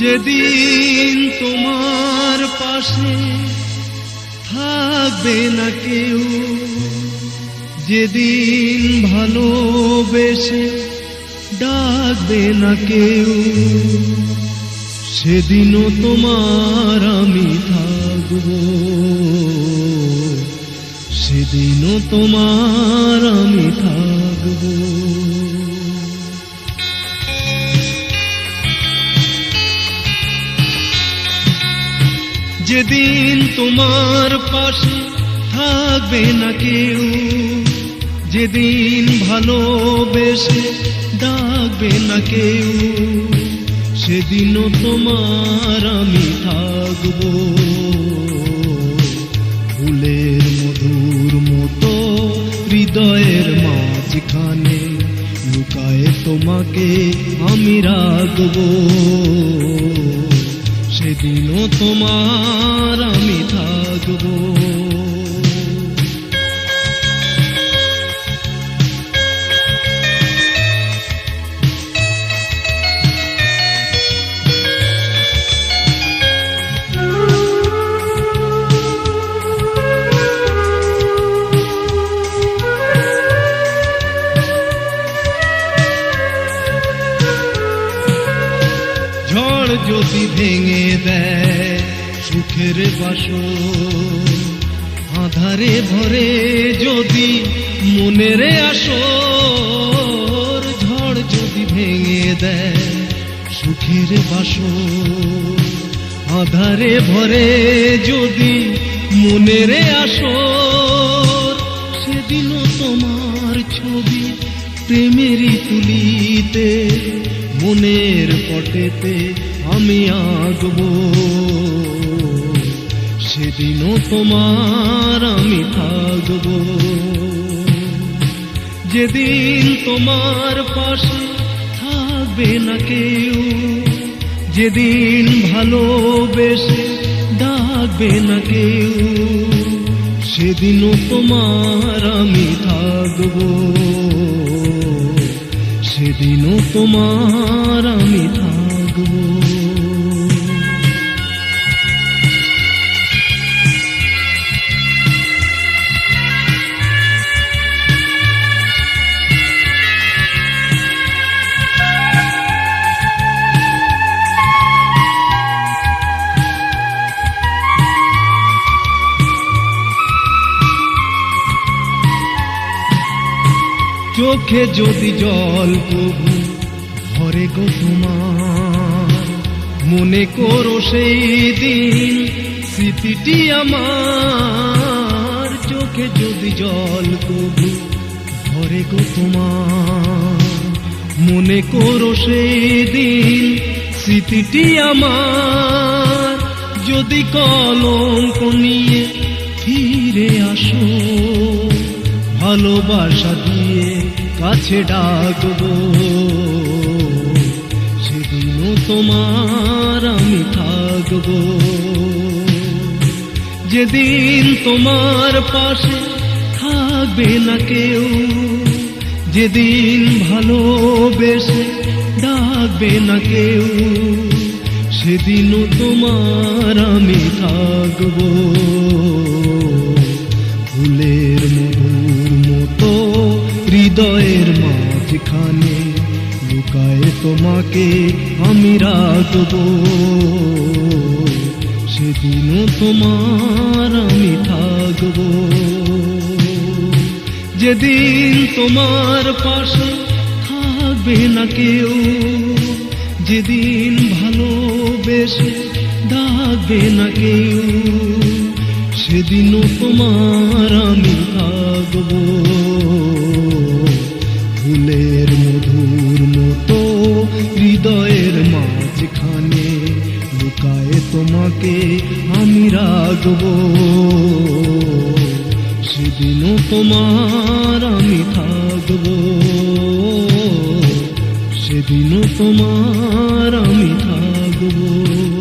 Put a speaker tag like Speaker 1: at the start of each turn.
Speaker 1: যেদিন তোমার পাশে থাকবে না কেউ, যেদিন ভালোবেসে ডাকবে না কেউ, সেদিনও তোমার আমি থাকব। সেদিনও তোমার আমি থাকব। যেদিন তোমার পাশে থাকবে না কেউ, যেদিন ভালোবেসে ডাকবে না কেউ, সেদিনও তোমার আমি থাকব। ফুলের মধুর মতো হৃদয়ের মাঝখানে লুকায়ে তোমাকে আমি রাখব। সেদিনও তোমার ঝড় যদি ভেঙে দেয়, সুখের বাসো আধারে ভরে যদি মনের আসো ঝড় যদি ভেঙে দেয়, সুখের বাসো আধারে ভরে যদি মনের আসো সেদিনও তোমার ছবি প্রেমেরই তুলিতে, মনের পটেতে আমি আঁকব। সেদিনও তোমার আমি থাকব। যেদিন তোমার পাশে থাকবে না কেউ, যেদিন ভালোবেসে ডাকবে না কেউ, সেদিনও তোমার আমি থাকব। সেদিনও তোমার আমি থাকব। চোখে যদি জল প্রভু, ভরে গো তোমার। মনে করো সেই দিন স্মৃতিটি আমার। চোখে যদি জল প্রভু, ভরে গো তোমার। মনে করো সেই দিন স্মৃতিটি আমার। যদি কলঙ্ক নিয়ে ফিরে আসো, ভালোবাসা কাছে ডাকবো। সেদিনও তোমার আমি থাকব। যেদিন তোমার পাশে থাকবে না কেউ, যেদিন ভালোবেসে ডাকবে না কেউ, সেদিনও তোমার আমি থাকব। ফুলের মতো হৃদয়ের মাঝখানে লুকায় তোমাকে আমি রাখব। সেদিনও তোমার আমি থাকব। যেদিন তোমার পাশে থাকবে না কেউ, যেদিন ভালোবেসে ডাকবে না কেউ, সেদিনও তোমার আমি থাকব। রাখব সেদিনও তোমার আমি থাকব। সেদিনও তোমার আমি থাকব।